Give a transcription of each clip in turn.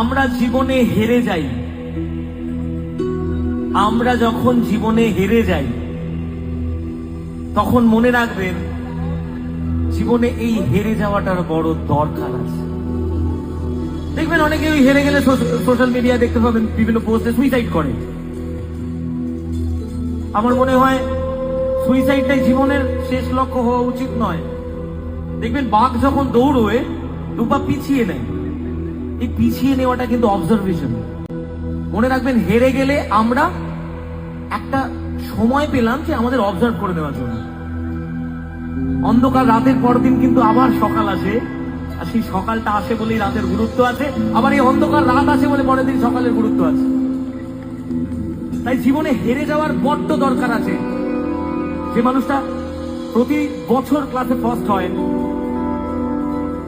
আমরা জীবনে হেরে যাই। আমরা যখন জীবনে হেরে যাই, তখন মনে রাখবেন, জীবনে এই হেরে যাওয়াটার বড় দরকার আছে। দেখবেন অনেকে ওই হেরে গেলে সোশ্যাল মিডিয়া দেখতে পাবেন, বিভিন্ন পোস্টে সুইসাইড করে। আমার মনে হয়, সুইসাইডটাই জীবনের শেষ লক্ষ্য হওয়া উচিত নয়। দেখবেন বাঘ যখন দৌড়োয়, দুপা পিছিয়ে নেয়। এই পিছিয়ে নেওয়াটা কিন্তু অবজারভেশন মনে রাখবেন, হেরে গেলে আমরা একটা সময় পেলাম যে আমাদের অবজার্ভ করে নেওয়ার জন্য। অন্ধকার রাতের পর দিন কিন্তু আবার সকাল আসে, আর সেই সকালটা আসে বলেই রাতের গুরুত্ব আছে, আবার এই অন্ধকার রাত আসে বলে পরের দিন সকালের গুরুত্ব আছে। তাই জীবনে হেরে যাওয়ার বড্ড দরকার আছে। যে মানুষটা প্রতি বছর ক্লাসে ফার্স্ট হয়,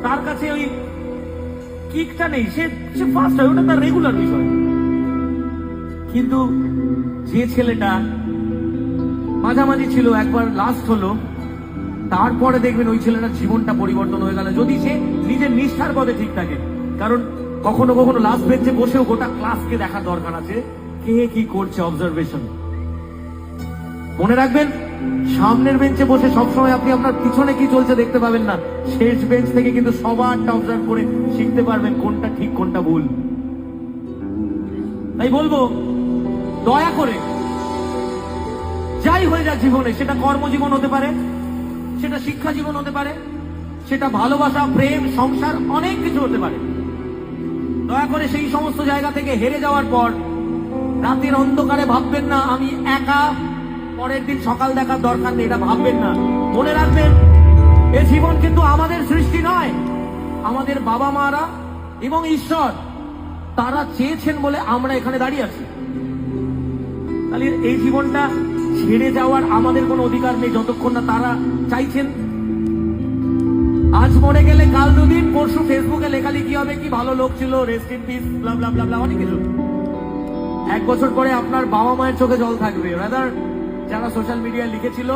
তার কাছে ওই কিকটা নেই? সে সে ফার্স্ট হয়, ওটা তার রেগুলার বিষয়। কিন্তু যে ছেলেটা মাঝামাঝি ছিল, একবার লাস্ট হলো, তারপরে দেখবেন ওই ছেলেটার জীবনটা পরিবর্তন হয়ে গেল। যদি সে নিজের নিষ্ঠার পদে ঠিক থাকে, কারণ কখনো কখনো লাস্ট বেঞ্চে বসেও গোটা ক্লাসকে দেখা দরকার আছে, কে কি করছে অবজারভেশন মনে রাখবেন সামনের বেঞ্চে বসে সবসময় আপনি আপনার পিছনে কি চলছে দেখতে পাবেন না। শেষ বেঞ্চ থেকে কিন্তু সবারটা অবজার্ভ করে শিখতে পারবেন কোনটা ঠিক, কোনটা ভুল। তাই বলব, দয়া করে, যাই হয়ে যাক জীবনে, সেটা কর্মজীবন হতে পারে, সেটা শিক্ষা জীবন হতে পারে, সেটা ভালোবাসা, প্রেম, সংসার, অনেক কিছু হতে পারে। দয়া করে সেই সমস্ত জায়গা থেকে হেরে যাওয়ার পর, রাতের অন্ধকারে ভাববেন না, আমি একা পরের দিন সকাল দেখার দরকার নেই, এটা ভাববেন না। মনে রাখবেন, এ জীবন কিন্তু আমাদের সৃষ্টি নয়। আমাদের বাবা মারা এবং ঈশ্বর, তারা চেয়েছেন বলে আমরা এখানে দাঁড়িয়ে আছি। তাহলে এই জীবনটা ছেড়ে যাওয়ার আমাদের কোনো অধিকার নেই, যতক্ষণ না তারা চাইছেন। আজ মরে গেলে কাল দুদিন, পরশু ফেসবুকে লেখালেখি হবে, কি ভালো লোক ছিল rest in peace blah blah blah অনেক কিছু। এক বছর পরে আপনার বাবা মায়ের চোখে জল থাকবে রাদার যারা সোশ্যাল মিডিয়ায় লিখেছিল